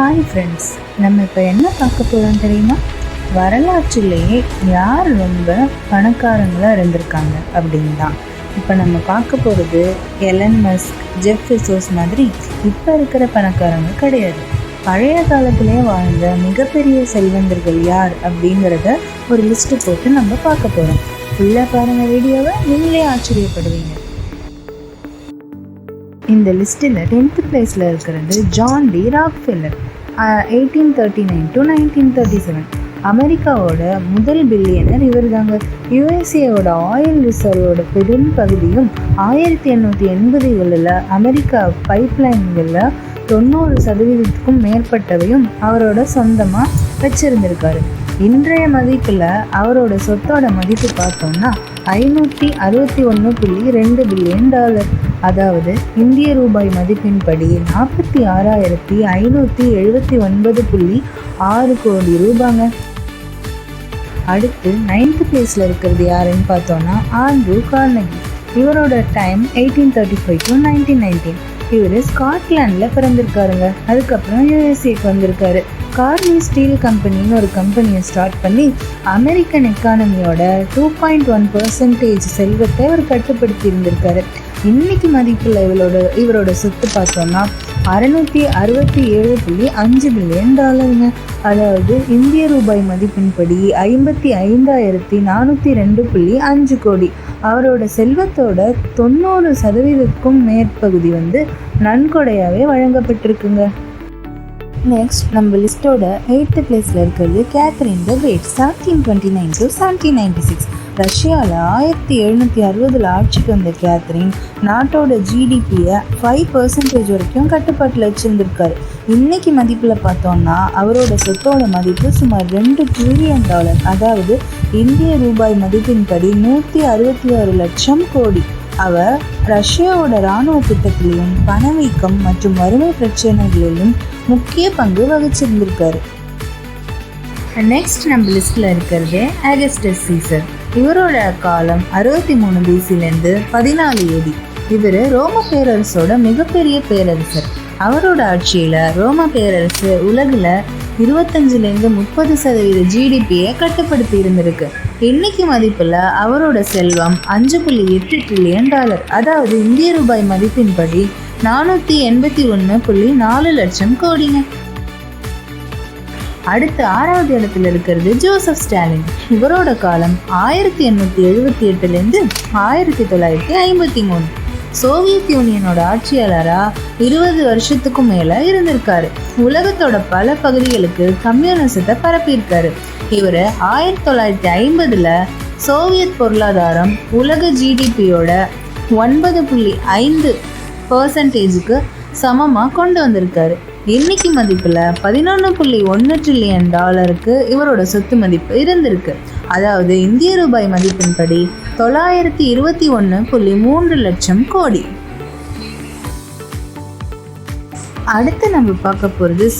Hi friends நம்ம இப்போ என்ன பார்க்க போகிறோம் தெரியுமா? வரலாற்றிலேயே யார் ரொம்ப பணக்காரங்களாக இருந்திருக்காங்க அப்படின்னு தான் இப்போ நம்ம பார்க்க போகிறது எலன் மஸ்க் ஜெஃப் பெசோஸ் மாதிரி இப்போ இருக்கிற பணக்காரங்க கிடையாது. பழைய காலத்திலே வாழ்ந்த மிகப்பெரிய செல்வந்தர்கள் யார் அப்படிங்கிறத ஒரு லிஸ்ட்டு போட்டு நம்ம பார்க்க போகிறோம் ஃபுல்லாக பாருங்கள் வீடியோவை நீங்களே ஆச்சரியப்படுவீங்க. இந்த லிஸ்ட்டில் டென்த்து பிளேஸில் இருக்கிறது John D Rockefeller eighteen thirty nine to nineteen thirty seven அமெரிக்காவோட முதல் பில்லியனர் இவர் தாங்க யுஎஸ்ஏவோட ஆயில் ரிசர்வோட பெரும் பகுதியும் ஆயிரத்தி எண்ணூற்றி எண்பதுகளில் அமெரிக்கா பைப்லைன்களில் தொண்ணூறு சதவீதத்துக்கும் மேற்பட்டவையும் அவரோட சொந்தமாக வச்சிருந்திருக்காரு. இன்றைய மதிப்பில் அவரோட சொத்தோட மதிப்பு பார்த்தோம்னா ஐநூற்றி அறுபத்தி ஒன்று புள்ளி ரெண்டு பில்லியன் டாலர். அதாவது இந்திய ரூபாய் மதிப்பின்படி நாற்பத்தி ஆறாயிரத்தி ஐநூற்றி எழுபத்தி ஒன்பது புள்ளி ஆறு கோடி ரூபாங்க. அடுத்து நைன்த் பிளேஸில் இருக்கிறது யாருன்னு பார்த்தோன்னா ஆண்ட்ரூ கார்னகி. இவரோட time eighteen thirty five to nineteen nineteen இவர் ஸ்காட்லாண்டில் பிறந்திருக்காருங்க. அதுக்கப்புறம் யூஎஸ்ஏக்கு வந்திருக்காரு. கார்னி ஸ்டீல் கம்பெனின்னு ஒரு கம்பெனியை ஸ்டார்ட் பண்ணி அமெரிக்கன் எக்கானமியோட டூ பாயிண்ட் ஒன் பர்சன்டேஜ் செல்வத்தை அவர் கட்டுப்படுத்தி இருந்திருக்காரு. இன்னைக்கு மதிப்பில் இவளோட இவரோட சொத்து பார்த்தோம்னா அறுநூற்றி அறுபத்தி ஏழு புள்ளி அஞ்சு பில்லியன் டாலருங்க அதாவது இந்திய ரூபாய் மதிப்பின்படி ஐம்பத்தி ஐந்தாயிரத்தி நானூற்றி ரெண்டு புள்ளி அஞ்சு கோடி. அவரோட செல்வத்தோட தொண்ணூறு சதவீதத்துக்கும் மேற்பகுதி வந்து நன்கொடையாகவே வழங்கப்பட்டிருக்குங்க. நெக்ஸ்ட் நம்ம லிஸ்ட்டோட எயித்து பிளேஸில் இருக்கிறது Catherine the great seventeen twenty nine to seventeen ninety six ரஷ்யாவில் ஆயிரத்தி எழுநூற்றி அறுபதில் ஆட்சிக்கு வந்த கேத்ரின் நாட்டோட ஜிடிபியை ஃபைவ் பர்சன்டேஜ் வரைக்கும் கட்டுப்பாட்டில் வச்சுருந்துருக்காரு. இன்னைக்கு மதிப்பில் பார்த்தோம்னா அவரோட சொத்தோட மதிப்பு சுமார் ரெண்டு ட்ரில்லியன் டாலர் அதாவது இந்திய ரூபாய் மதிப்பின்படி நூற்றி அறுபத்தி ஆறு லட்சம் கோடி. அவர் ரஷ்யாவோட இராணுவ திட்டத்திலையும் பணவீக்கம் மற்றும் வறுமை பிரச்சனைகளிலும் முக்கிய பங்கு வகிச்சிருந்திருக்காரு. நெக்ஸ்ட் நம்ம லிஸ்ட்டில் இருக்கிறது அகஸ்டஸ் சீசர் இவரோட காலம் அறுபத்தி மூணு பிசிலேருந்து பதினாலு ஏடி இவர் ரோம பேரரசோட மிகப்பெரிய பேரரசர். அவரோட ஆட்சியில் ரோம பேரரசு உலகில் இருபத்தஞ்சிலேருந்து முப்பது சதவீத ஜிடிபியை கட்டுப்படுத்தி இருந்திருக்கு. இன்னைக்கு மதிப்பில் அவரோட செல்வம் அஞ்சு புள்ளி எட்டு ட்ரில்லியன் டாலர் அதாவது இந்திய ரூபாய் மதிப்பின்படி நானூற்றி எண்பத்தி ஒன்று புள்ளி நாலு லட்சம் கோடிங்க. அடுத்து ஆறாவது இடத்துல இருக்கிறது ஜோசப் ஸ்டாலின். இவரோட காலம் ஆயிரத்தி எண்ணூற்றி எழுபத்தி எட்டுலேருந்து ஆயிரத்தி தொள்ளாயிரத்தி ஐம்பத்தி மூணு. சோவியத் யூனியனோட ஆட்சியாளராக இருபது வருஷத்துக்கும் மேலே இருந்திருக்காரு. உலகத்தோட பல பகுதிகளுக்கு கம்யூனிசத்தை பரப்பியிருக்காரு. இவர் ஆயிரத்தி தொள்ளாயிரத்தி ஐம்பதில் சோவியத் பொருளாதாரம் உலக ஜிடிபியோட ஒன்பது புள்ளி ஐந்து பர்சன்டேஜுக்கு சமமாக கொண்டு வந்திருக்காரு. இன்னைக்கு மதிப்பில் பதினொன்று புள்ளி ஒன்று ட்ரில்லியன் டாலருக்கு இவரோட சொத்து மதிப்பு இருந்திருக்கு. அதாவது இந்திய ரூபாய் மதிப்பின்படி தொள்ளாயிரத்தி இருபத்தி ஒன்று புள்ளி மூன்று லட்சம் கோடி. அடுத்து நம்ம பார்க்க போகிறது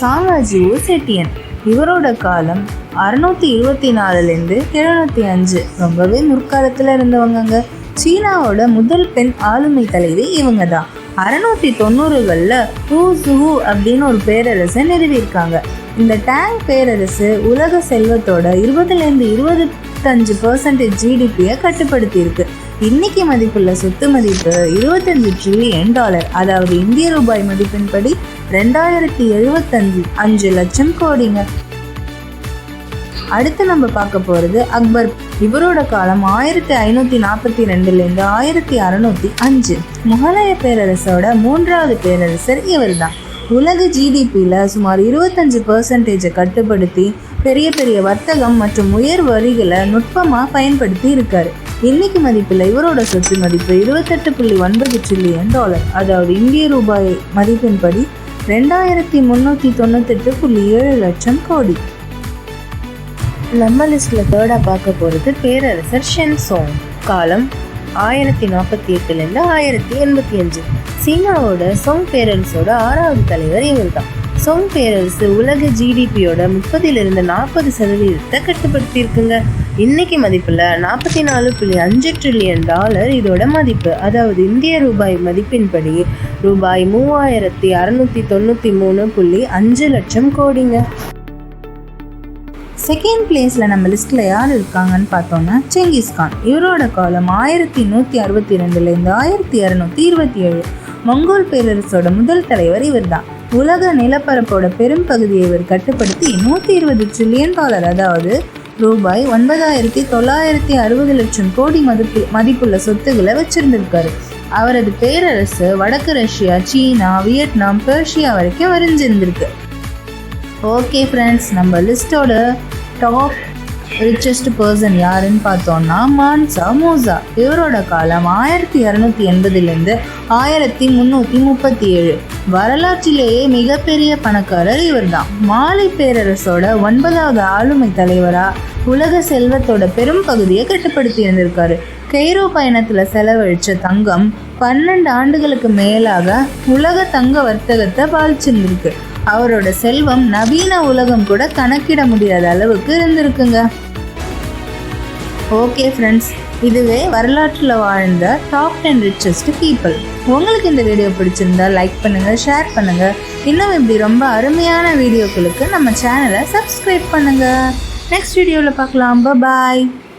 ஓ செட்டியன் இவரோட காலம் அறுநூத்தி இருபத்தி நாலுலேருந்து எழுநூற்றி அஞ்சு. ரொம்பவே முற்காலத்தில் இருந்தவங்கங்க. சீனாவோட முதல் பெண் ஆளுமை தலைவி இவங்க தான் அறநூற்றி தொண்ணூறுகளில் ஹூ சுஹு அப்படின்னு ஒரு பேரரசை நிறுவியிருக்காங்க. இந்த டேங் பேரரசு உலக செல்வத்தோட இருபதுலேருந்து இருபத்தஞ்சு பர்சன்டேஜ் ஜிடிபியை கட்டுப்படுத்தியிருக்கு. இன்னைக்கு மதிப்புள்ள சொத்து மதிப்பு இருபத்தஞ்சு ட்ரில்லியன் டாலர் அதாவது இந்திய ரூபாய் மதிப்பின்படி ரெண்டாயிரத்தி எழுபத்தஞ்சு அஞ்சு லட்சம் கோடிங்க. அடுத்து நம்ம பார்க்க போகிறது அக்பர். இவரோட காலம் ஆயிரத்தி ஐநூற்றி நாற்பத்தி ரெண்டுலேருந்து ஆயிரத்தி அறநூற்றி அஞ்சு. முகலாய பேரரசோட மூன்றாவது பேரரசர் இவர் தான் உலக ஜிடிபியில் சுமார் இருபத்தஞ்சு பர்சன்டேஜை கட்டுப்படுத்தி பெரிய பெரிய வர்த்தகம் மற்றும் உயர் வரிகளை நுட்பமாக பயன்படுத்தி இருக்காரு. இன்னைக்கு மதிப்பில் இவரோட சொத்து மதிப்பு இருபத்தெட்டு புள்ளி ஒன்பது ட்ரில்லியன் டாலர் அதாவது இந்திய ரூபாய் மதிப்பின்படி ரெண்டாயிரத்தி முந்நூற்றி தொண்ணூத்தெட்டு புள்ளி ஏழு லட்சம் கோடி. நம்ம லிஸ்ட்டில் தேர்டாக பார்க்க போகிறது பேரரசர் ஷென் சோங். காலம் ஆயிரத்தி நாற்பத்தி எட்டுலேருந்து ஆயிரத்தி எண்பத்தி அஞ்சு. சீனாவோட சொங் பேரரசோட ஆறாவது தலைவர் இவர் தான் சொங் பேரரசு உலக ஜிடிபியோட முப்பதிலிருந்து நாற்பது சதவீதத்தை கட்டுப்படுத்தியிருக்குங்க. இன்னைக்கு மதிப்பில் நாற்பத்தி நாலு புள்ளி அஞ்சு ட்ரில்லியன் டாலர் இதோட மதிப்பு. அதாவது இந்திய ரூபாய் மதிப்பின்படி ரூபாய் மூவாயிரத்தி அறநூற்றி தொண்ணூற்றி மூணு புள்ளி அஞ்சு லட்சம் கோடிங்க. செகண்ட் பிளேஸில் நம்ம லிஸ்ட்டில் யார் இருக்காங்கன்னு பார்த்தோம்னா செங்கிஸ்கான் இவரோட காலம் ஆயிரத்தி நூற்றி அறுபத்தி ரெண்டுலேருந்து ஆயிரத்தி இரநூத்தி இருபத்தி ஏழு. மங்கோல் பேரரசோட முதல் தலைவர் இவர் தான் உலக நிலப்பரப்போட பெரும் பகுதியை இவர் கட்டுப்படுத்தி நூற்றி இருபது ட்ரில்லியன் டாலர் அதாவது ரூபாய் ஒன்பதாயிரத்தி தொள்ளாயிரத்தி அறுபது லட்சம் கோடி மதிப்பு மதிப்புள்ள சொத்துக்களை வச்சிருந்திருக்காரு. அவரது பேரரசு வடக்கு ரஷ்யா சீனா வியட்நாம் பெர்ஷியா வரைக்கும் வரைஞ்சிருந்திருக்கு. ஓகே ஃப்ரெண்ட்ஸ் நம்ம லிஸ்ட்டோட டாப் ரிச்சஸ்ட் பர்சன் யாருன்னு பார்த்தோம்னா மான்சா மோசா. இவரோட காலம் ஆயிரத்தி இரநூத்தி எண்பதுலேருந்து ஆயிரத்தி முந்நூற்றி முப்பத்தி ஏழு. வரலாற்றிலேயே மிகப்பெரிய பணக்காரர் இவர் தான் மாலை பேரரசோட ஒன்பதாவது ஆளுமை தலைவராக உலக செல்வத்தோட பெரும் பகுதியை கட்டுப்படுத்தி இருந்திருக்காரு. கெய்ரோ பயணத்தில் செலவழித்த தங்கம் பன்னெண்டு ஆண்டுகளுக்கு மேலாக உலக தங்க வர்த்தகத்தை பாதிச்சிருந்திருக்கு. அவரோட செல்வம் நவீன உலகம் கூட கணக்கிட முடியாத அளவுக்கு இருந்திருக்குங்க. ஓகே ஃப்ரெண்ட்ஸ் இதுவே வரலாற்றில் வாழ்ந்த டாப் டென் ரிச்சஸ்ட் பீப்புள் உங்களுக்கு இந்த வீடியோ பிடிச்சிருந்தா லைக் பண்ணுங்கள் ஷேர் பண்ணுங்கள் இன்னும் இப்படி ரொம்ப அருமையான வீடியோக்களுக்கு நம்ம சேனலை சப்ஸ்கிரைப் பண்ணுங்கள் நெக்ஸ்ட் வீடியோவில் பார்க்கலாம். பாய்